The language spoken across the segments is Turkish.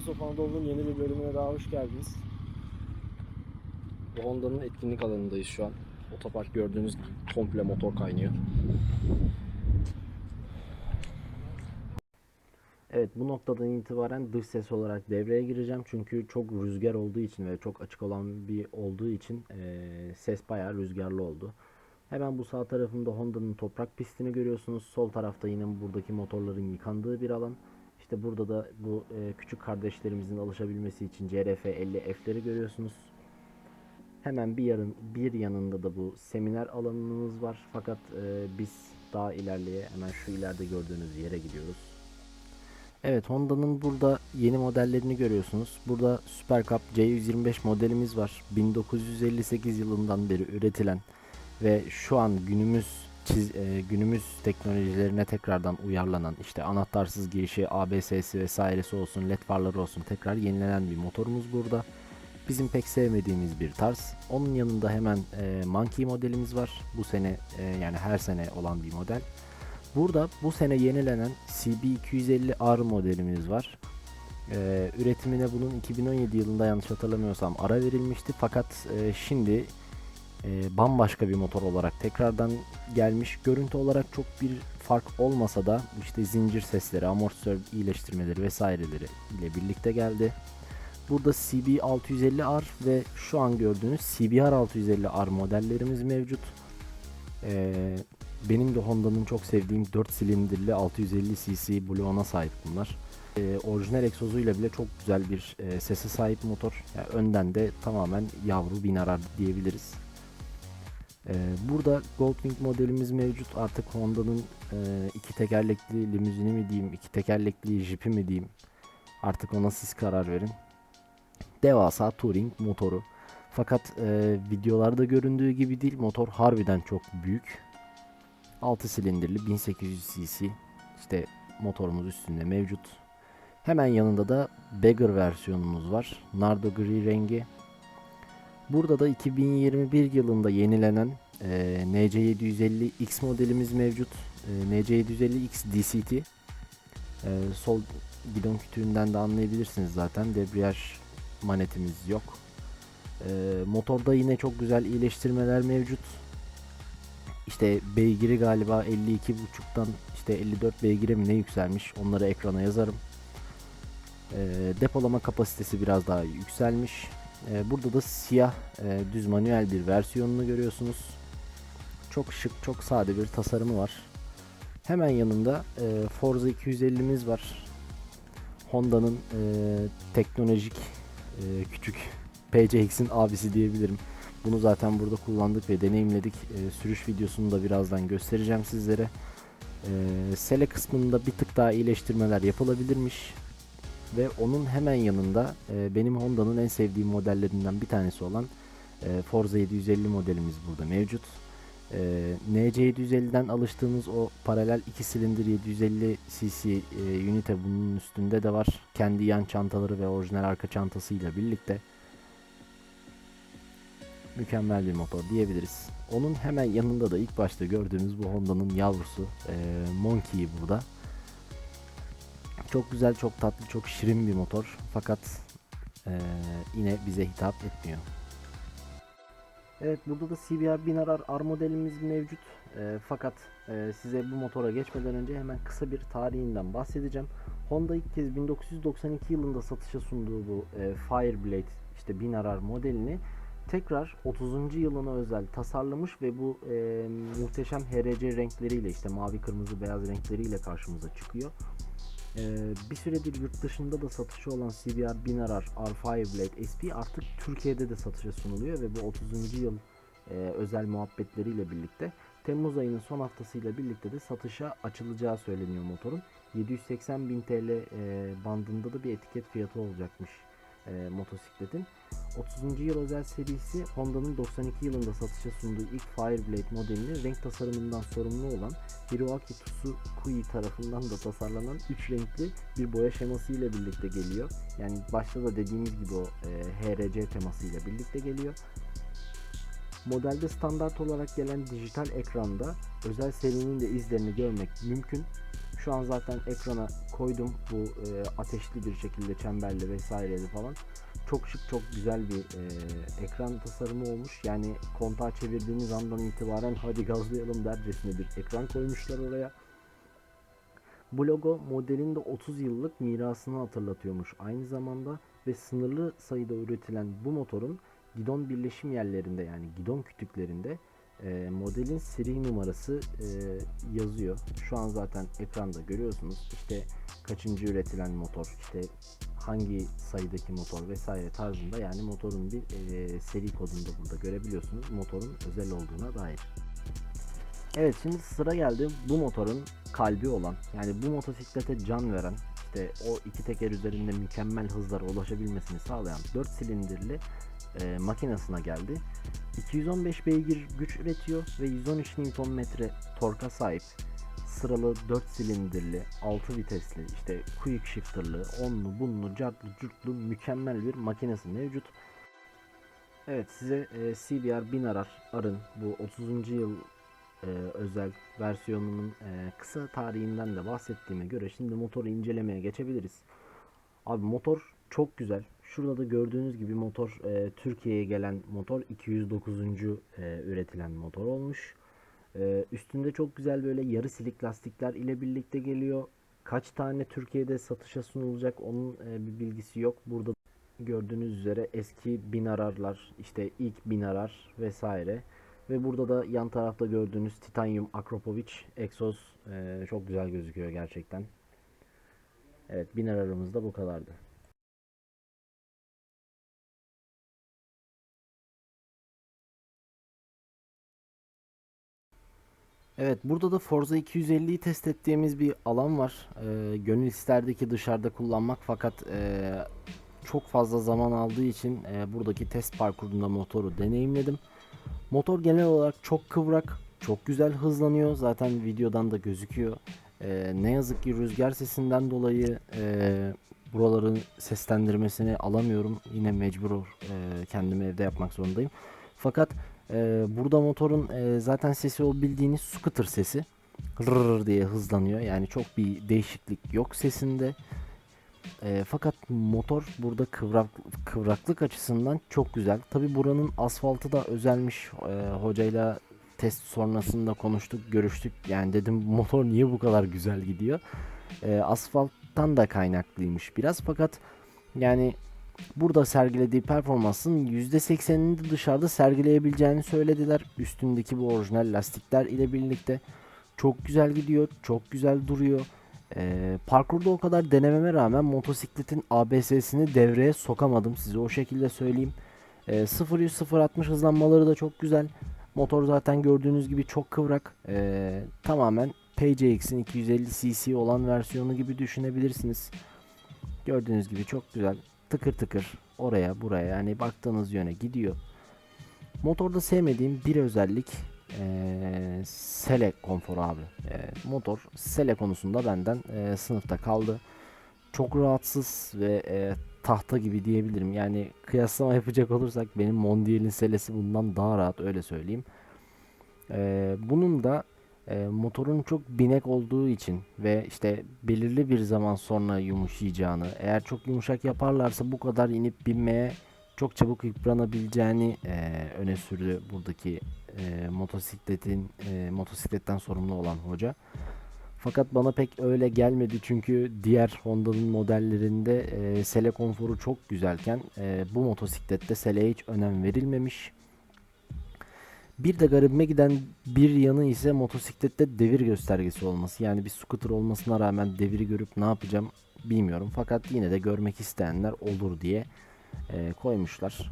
Heroes of Anadolu'nun yeni bir bölümüne daha hoş geldiniz. Honda'nın etkinlik alanındayız şu an. Otopark gördüğünüz gibi komple motor kaynıyor. Evet bu noktadan itibaren dış ses olarak devreye gireceğim. Çünkü çok rüzgar olduğu için ve çok açık olan bir olduğu için eee, ses bayağı rüzgarlı oldu. Hemen bu sağ tarafımda Honda'nın toprak pistini görüyorsunuz. Sol tarafta yine buradaki motorların yıkandığı bir alan. İşte burada da bu e, küçük kardeşlerimizin alışabilmesi için CRF 50F'leri görüyorsunuz. Hemen bir yarın bir yanında da bu seminer alanımız var. Fakat e, biz daha ilerleye hemen şu ileride gördüğünüz yere gidiyoruz. Evet Honda'nın burada yeni modellerini görüyorsunuz. Burada Super Cup C125 modelimiz var. 1958 yılından beri üretilen ve şu an günümüz çiz, e, günümüz teknolojilerine tekrardan uyarlanan işte anahtarsız girişi, ABS'si vesairesi olsun, led farları olsun tekrar yenilenen bir motorumuz burada. Bizim pek sevmediğimiz bir tarz. Onun yanında hemen e, Monkey modelimiz var. Bu sene e, yani her sene olan bir model. Burada bu sene yenilenen CB250R modelimiz var. Ee, üretimine bunun 2017 yılında yanlış hatırlamıyorsam ara verilmişti. Fakat e, şimdi e, bambaşka bir motor olarak tekrardan gelmiş. Görüntü olarak çok bir fark olmasa da işte zincir sesleri, amortisör iyileştirmeleri vesaireleri ile birlikte geldi. Burada CB650R ve şu an gördüğünüz CBR650R modellerimiz mevcut. Ee, benim de Honda'nın çok sevdiğim 4 silindirli 650 cc bloğuna sahip bunlar. Ee, orijinal egzozuyla bile çok güzel bir e, sese sahip motor. Yani önden de tamamen yavru binarar diyebiliriz. Ee, burada Goldwing modelimiz mevcut. Artık Honda'nın e, iki tekerlekli limuzini mi diyeyim, iki tekerlekli jipi mi diyeyim. Artık ona siz karar verin. Devasa touring motoru. Fakat e, videolarda göründüğü gibi değil. Motor harbiden çok büyük. 6 silindirli 1800 cc işte motorumuz üstünde mevcut. Hemen yanında da Beggar versiyonumuz var. Nardo gri rengi. Burada da 2021 yılında yenilenen e, NC750X modelimiz mevcut. E, NC750X DCT. E, sol gidon kütüğünden de anlayabilirsiniz zaten. Debriyaj manetimiz yok. E, motorda yine çok güzel iyileştirmeler mevcut. İşte beygiri galiba 52.5'tan işte 54 beygire mi ne yükselmiş. Onları ekrana yazarım. E, depolama kapasitesi biraz daha yükselmiş. E, burada da siyah e, düz manuel bir versiyonunu görüyorsunuz. Çok şık, çok sade bir tasarımı var. Hemen yanında e, Forza 250'miz var. Honda'nın e, teknolojik küçük PCX'in abisi diyebilirim. Bunu zaten burada kullandık ve deneyimledik. Sürüş videosunu da birazdan göstereceğim sizlere. E, sele kısmında bir tık daha iyileştirmeler yapılabilirmiş. Ve onun hemen yanında e, benim Honda'nın en sevdiğim modellerinden bir tanesi olan e, Forza 750 modelimiz burada mevcut. E, NC750'den alıştığımız o paralel 2 silindir 750 cc e, ünite bunun üstünde de var. Kendi yan çantaları ve orijinal arka çantasıyla birlikte mükemmel bir motor diyebiliriz. Onun hemen yanında da ilk başta gördüğümüz bu Honda'nın yavrusu e, Monkey burada. Çok güzel, çok tatlı, çok şirin bir motor. Fakat e, yine bize hitap etmiyor. Evet burada da CBR 1000 R modelimiz mevcut. E, fakat e, size bu motora geçmeden önce hemen kısa bir tarihinden bahsedeceğim. Honda ilk kez 1992 yılında satışa sunduğu bu e, Fireblade işte 1000 R modelini tekrar 30. yılına özel tasarlamış ve bu e, muhteşem HRC renkleriyle işte mavi kırmızı beyaz renkleriyle karşımıza çıkıyor. E, bir süredir yurt dışında da satışı olan CBR 1000 RR R Fireblade SP artık Türkiye'de de satışa sunuluyor ve bu 30. yıl e, özel muhabbetleriyle birlikte Temmuz ayının son haftasıyla birlikte de satışa açılacağı söyleniyor motorun. 780 bin TL e, bandında da bir etiket fiyatı olacakmış e, motosikletin. 30. yıl özel serisi Honda'nın 92 yılında satışa sunduğu ilk Fireblade modelinin renk tasarımından sorumlu olan Hiroaki Tsukui tarafından da tasarlanan 3 renkli bir boya şeması ile birlikte geliyor. Yani başta da dediğimiz gibi o e, HRC teması ile birlikte geliyor. Modelde standart olarak gelen dijital ekranda özel serinin de izlerini görmek mümkün. Şu an zaten ekrana koydum bu e, ateşli bir şekilde çemberli vesaireli falan. Çok şık çok güzel bir e, ekran tasarımı olmuş. Yani kontağı çevirdiğiniz andan itibaren hadi gazlayalım dercesine bir ekran koymuşlar oraya. Bu logo modelin de 30 yıllık mirasını hatırlatıyormuş aynı zamanda ve sınırlı sayıda üretilen bu motorun gidon birleşim yerlerinde yani gidon kütüklerinde e, modelin seri numarası e, yazıyor. Şu an zaten ekranda görüyorsunuz. İşte kaçıncı üretilen motor, işte hangi sayıdaki motor vesaire tarzında yani motorun bir e, seri kodunu da burada görebiliyorsunuz. Motorun özel olduğuna dair. Evet şimdi sıra geldi bu motorun kalbi olan yani bu motosiklete can veren işte o iki teker üzerinde mükemmel hızlara ulaşabilmesini sağlayan 4 silindirli e, makinesine geldi. 215 beygir güç üretiyor ve 113 Nm torka sahip. Sıralı 4 silindirli, 6 vitesli, işte quick shifter'lı, onlu, bunlu, cartlı, curtlu mükemmel bir makinesi mevcut. Evet size e, CBR 1000 arar arın bu 30. yıl e, özel versiyonunun e, kısa tarihinden de bahsettiğime göre şimdi motoru incelemeye geçebiliriz. Abi motor çok güzel. Şurada da gördüğünüz gibi motor e, Türkiye'ye gelen motor 209. E, üretilen motor olmuş. E, üstünde çok güzel böyle yarı silik lastikler ile birlikte geliyor. Kaç tane Türkiye'de satışa sunulacak onun e, bir bilgisi yok. Burada gördüğünüz üzere eski binararlar işte ilk binarar vesaire. Ve burada da yan tarafta gördüğünüz titanyum Akropovic egzoz e, çok güzel gözüküyor gerçekten. Evet binararımız da bu kadardı. Evet burada da Forza 250'yi test ettiğimiz bir alan var. Ee, gönül isterdi ki dışarıda kullanmak fakat e, çok fazla zaman aldığı için e, buradaki test parkurunda motoru deneyimledim. Motor genel olarak çok kıvrak, çok güzel hızlanıyor. Zaten videodan da gözüküyor. E, ne yazık ki rüzgar sesinden dolayı e, buraların seslendirmesini alamıyorum. Yine mecbur e, kendimi evde yapmak zorundayım. Fakat ee, burada motorun e, zaten sesi o bildiğiniz scooter sesi. Rrr diye hızlanıyor. Yani çok bir değişiklik yok sesinde. E, fakat motor burada kıvrak, kıvraklık açısından çok güzel. Tabi buranın asfaltı da özelmiş. E, hocayla test sonrasında konuştuk, görüştük. Yani dedim motor niye bu kadar güzel gidiyor? E, asfalttan da kaynaklıymış biraz. Fakat yani burada sergilediği performansın %80'ini de dışarıda sergileyebileceğini söylediler. Üstündeki bu orijinal lastikler ile birlikte çok güzel gidiyor, çok güzel duruyor. Ee, parkurda o kadar denememe rağmen motosikletin ABS'sini devreye sokamadım size o şekilde söyleyeyim. Ee, 0-100-0-60 hızlanmaları da çok güzel. Motor zaten gördüğünüz gibi çok kıvrak. Ee, tamamen PCX'in 250cc olan versiyonu gibi düşünebilirsiniz. Gördüğünüz gibi çok güzel tıkır tıkır oraya buraya yani baktığınız yöne gidiyor. Motorda sevmediğim bir özellik ee, sele konforu abi. E, motor sele konusunda benden e, sınıfta kaldı. Çok rahatsız ve e, tahta gibi diyebilirim. Yani kıyaslama yapacak olursak benim Mondial'in selesi bundan daha rahat öyle söyleyeyim. E, bunun da e, motorun çok binek olduğu için ve işte belirli bir zaman sonra yumuşayacağını, eğer çok yumuşak yaparlarsa bu kadar inip binmeye çok çabuk yıpranabileceğini e, öne sürdü buradaki e, motosikletin e, motosikletten sorumlu olan hoca. Fakat bana pek öyle gelmedi çünkü diğer Honda'nın modellerinde e, sele konforu çok güzelken e, bu motosiklette seleye hiç önem verilmemiş. Bir de garibime giden bir yanı ise motosiklette devir göstergesi olması. Yani bir scooter olmasına rağmen deviri görüp ne yapacağım bilmiyorum. Fakat yine de görmek isteyenler olur diye e, koymuşlar.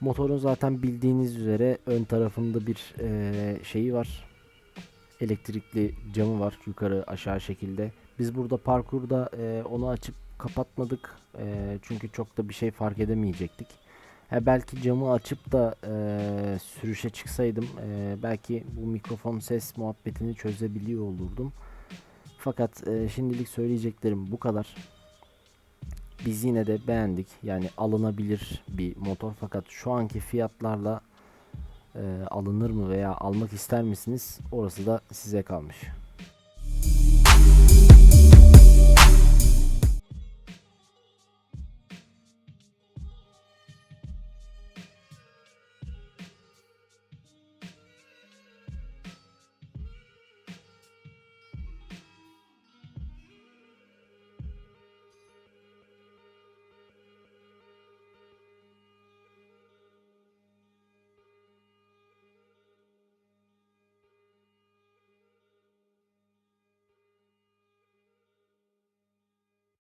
Motorun zaten bildiğiniz üzere ön tarafında bir e, şeyi var. Elektrikli camı var yukarı aşağı şekilde. Biz burada parkurda e, onu açıp kapatmadık. E, çünkü çok da bir şey fark edemeyecektik. He belki camı açıp da e, sürüşe çıksaydım e, belki bu mikrofon ses muhabbetini çözebiliyor olurdum. Fakat e, şimdilik söyleyeceklerim bu kadar. Biz yine de beğendik. Yani alınabilir bir motor fakat şu anki fiyatlarla e, alınır mı veya almak ister misiniz? Orası da size kalmış.